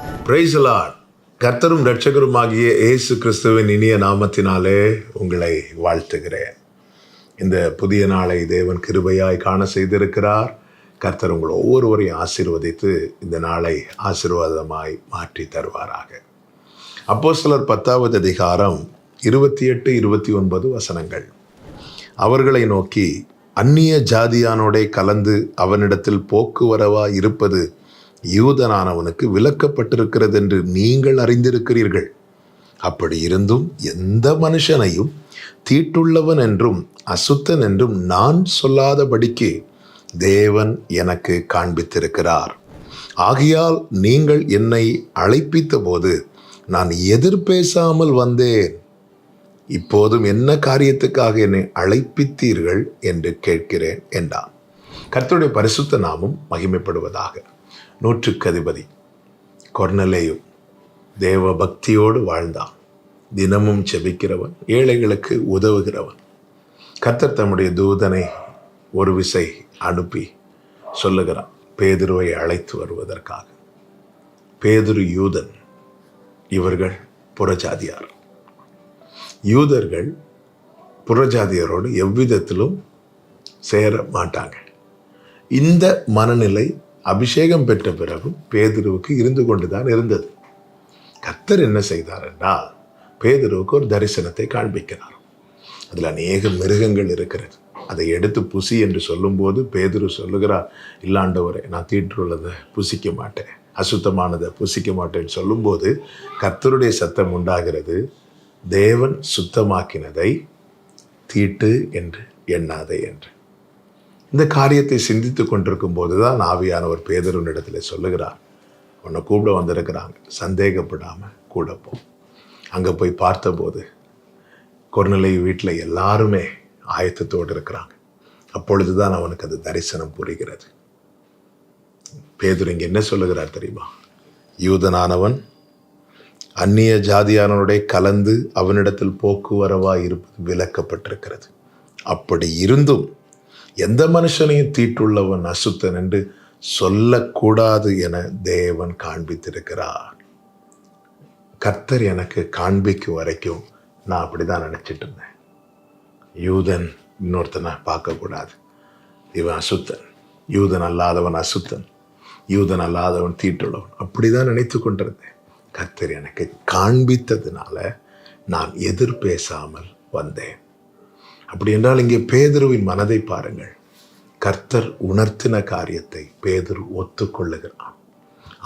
பிரைசலாட் கர்த்தரும் இரட்சகருமாகிய இயேசு கிறிஸ்துவின் இனிய நாமத்தினாலே உங்களை வாழ்த்துகிறேன். இந்த புதிய நாளை தேவன் கிருபையாய் காண செய்திருக்கிறார். கர்த்தர் உங்கள் ஒவ்வொருவரையும் ஆசீர்வதித்து இந்த நாளை ஆசீர்வாதமாய் மாற்றி தருவாராக. அப்போ சிலர் பத்தாவது அதிகாரம் இருபத்தி எட்டு இருபத்தி ஒன்பது வசனங்கள். அவர்களை நோக்கி அந்நிய ஜாதியானோடே கலந்து அவனிடத்தில் போக்குவரவா இருப்பது யூதனானவனுக்கு விலக்கப்பட்டிருக்கிறது என்று நீங்கள் அறிந்திருக்கிறீர்கள். அப்படி இருந்தும் எந்த மனுஷனையும் தீட்டுள்ளவன் என்றும் அசுத்தன் என்றும் நான் சொல்லாதபடிக்கு தேவன் எனக்கு காண்பித்திருக்கிறார். ஆகையால் நீங்கள் என்னை அழைப்பித்த போது நான் எதிர்பேசாமல் வந்தேன். இப்போதும் என்ன காரியத்துக்காக என்னை அழைப்பித்தீர்கள் என்று கேட்கிறேன் என்றான். கர்த்தருடைய பரிசுத்த நாமும் மகிமைப்படுவதாக. நூற்றுக்கு அதிபதி தேவ பக்தியோடு வாழ்ந்தான். தினமும் செபிக்கிறவன் ஏழைகளுக்கு உதவுகிறவன். கத்தர் தம்முடைய தூதனை ஒரு விசை அனுப்பி சொல்லுகிறான் பேதுருவை அழைத்து வருவதற்காக. பேதுரு யூதன் இவர்கள் புறஜாதியார். யூதர்கள் புறஜாதியரோடு எவ்விதத்திலும் சேர மாட்டாங்க. இந்த மனநிலை அபிஷேகம் பெற்ற பிறகும் பேதுருவுக்கு இருந்து கொண்டுதான் இருந்தது. கத்தர் என்ன செய்தார் என்றால் பேதுருவுக்கு ஒரு தரிசனத்தை காண்பிக்கிறார். அதில் அநேக மிருகங்கள் இருக்கிறது. அதை எடுத்து புசி என்று சொல்லும்போது பேதுரு சொல்லுகிறார் இல்லாண்டவரை நான் தீட்டுள்ளதை புசிக்க மாட்டேன். அசுத்தமானதை புசிக்க மாட்டேன்னு சொல்லும்போது கர்த்தருடைய சத்தம் உண்டாகிறது. தேவன் சுத்தமாக்கினதை தீட்டு என்று எண்ணாதே என்று. இந்த காரியத்தை சிந்தித்து கொண்டிருக்கும் போது தான் ஆவியானவர் பேதருனிடத்தில் சொல்லுகிறார். உன்னை கூப்பிட வந்திருக்கிறாங்க. சந்தேகப்படாமல் கூட போ. அங்கே போய் பார்த்தபோது கொர்நிலை வீட்டில் எல்லாருமே ஆயத்தத்தோடு இருக்கிறாங்க. அப்பொழுது தான் அவனுக்கு அது தரிசனம் புரிகிறது. பேதுரு இங்கே என்ன சொல்லுகிறார் தெரியுமா? யூதனானவன் அந்நிய ஜாதியானவனுடைய கலந்து அவனிடத்தில் போக்குவரவாக இருப்பது விலக்கப்பட்டிருக்கிறது. அப்படி இருந்தும் எந்த மனுஷனையும் தீட்டுள்ளவன் அசுத்தன் என்று சொல்லக்கூடாது என தேவன் காண்பித்திருக்கிறார். கர்த்தர் எனக்கு காண்பிக்கும் வரைக்கும் நான் அப்படி தான் நினச்சிட்டு இருந்தேன். யூதன் இன்னொருத்தனை பார்க்கக்கூடாது. இவன் அசுத்தன். யூதன் அல்லாதவன் அசுத்தன். யூதன் அல்லாதவன் தீட்டுள்ளவன். அப்படிதான் நினைத்து கொண்டிருந்தேன். கர்த்தர் எனக்கு காண்பித்ததுனால நான் எதிர் பேசாமல் வந்தேன். அப்படி என்றால் இங்கே பேதுருவின் மனதை பாருங்கள். கர்த்தர் உணர்த்தின காரியத்தை பேதுரு ஒத்துக்கொள்ளுகிறான்.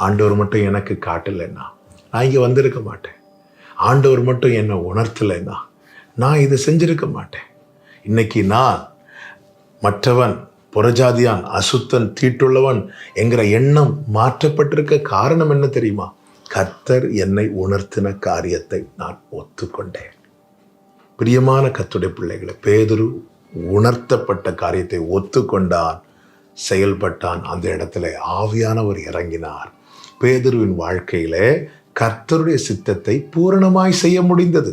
ஆண்டவர் மட்டும் எனக்கு காட்டலைன்னா நான் இங்கே வந்திருக்க மாட்டேன். ஆண்டவர் மட்டும் என்னை உணர்த்தலைன்னா நான் இதை செஞ்சிருக்க மாட்டேன். இன்னைக்கு நான் மற்றவன் புறஜாதியான் அசுத்தன் தீட்டுள்ளவன் என்கிற எண்ணம் மாற்றப்பட்டிருக்க காரணம் என்ன தெரியுமா? கர்த்தர் என்னை உணர்த்தின காரியத்தை நான் ஒத்துக்கொண்டேன். பிரியமான கத்துடைய பிள்ளைகளை பேதுரு உணர்த்தப்பட்ட காரியத்தை ஒத்துக்கொண்டான் செயல்பட்டான் அந்த இடத்துல ஆவியானவர் இறங்கினார். பேதுருவின் வாழ்க்கையில கர்த்தருடைய சித்தத்தை பூரணமாய் செய்ய முடிந்தது.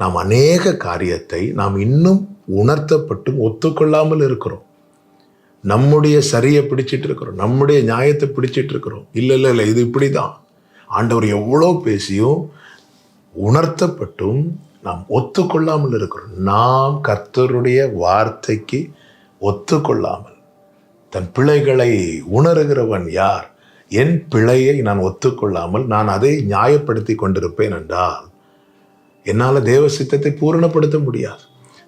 நாம் அநேக காரியத்தை நாம் இன்னும் உணர்த்தப்பட்டும் ஒத்துக்கொள்ளாமல் இருக்கிறோம். நம்முடைய சரியை பிடிச்சிட்டு இருக்கிறோம் நம்முடைய நியாயத்தை பிடிச்சிட்டு இருக்கிறோம். இல்லை இல்லை இல்லை இது இப்படி தான் ஆண்டவர் எவ்வளோ பேசியும் உணர்த்தப்பட்டும் நாம் ஒத்துக்கொள்ளாமல் இருக்கிறோம். நாம் கர்த்தருடைய வார்த்தைக்கு ஒத்துக்கொள்ளாமல். தன் பிழைகளை உணர்கிறவன் யார்? என் பிழையை நான் ஒத்துக்கொள்ளாமல் நான் அதை நியாயப்படுத்தி கொண்டிருப்பேன் என்றால் என்னால் தேவ சித்தத்தை பூரணப்படுத்த முடியாது.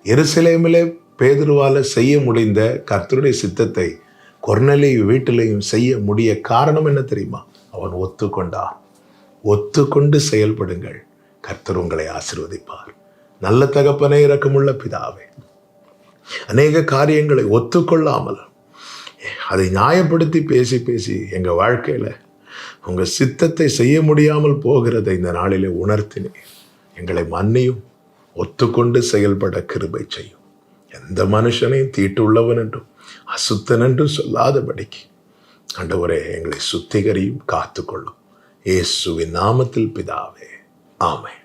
எருசலேமிலே பேதுருவால் செய்ய முடிந்த கர்த்தருடைய சித்தத்தை கொர்நலி வீட்டிலையும் செய்ய முடிய காரணம் என்ன தெரியுமா? அவன் ஒத்துக்கொண்டான் ஒத்துக்கொண்டு செயல்படுங்கள். கர்த்தர் உங்களை ஆசிர்வதிப்பார். நல்ல தகப்பனை இறக்கமுள்ள பிதாவே. அநேக காரியங்களை ஒத்துக்கொள்ளாமல் அதை நியாயப்படுத்தி பேசி பேசி எங்கள் வாழ்க்கையில் உங்கள் சித்தத்தை செய்ய முடியாமல் போகிறதை இந்த நாளிலே உணர்த்தினேன். எங்களை மன்னியும் ஒத்துக்கொண்டு செயல்பட கிருபை செய்யும். எந்த மனுஷனையும் தீட்டுள்ளவன் என்றும் அசுத்தன் என்றும் சொல்லாதபடிக்கு ஆண்டவரே எங்களை சுத்திகரியும் காத்துக்கொள்ளும். இயேசுவின் நாமத்தில் பிதாவே. ஆமென்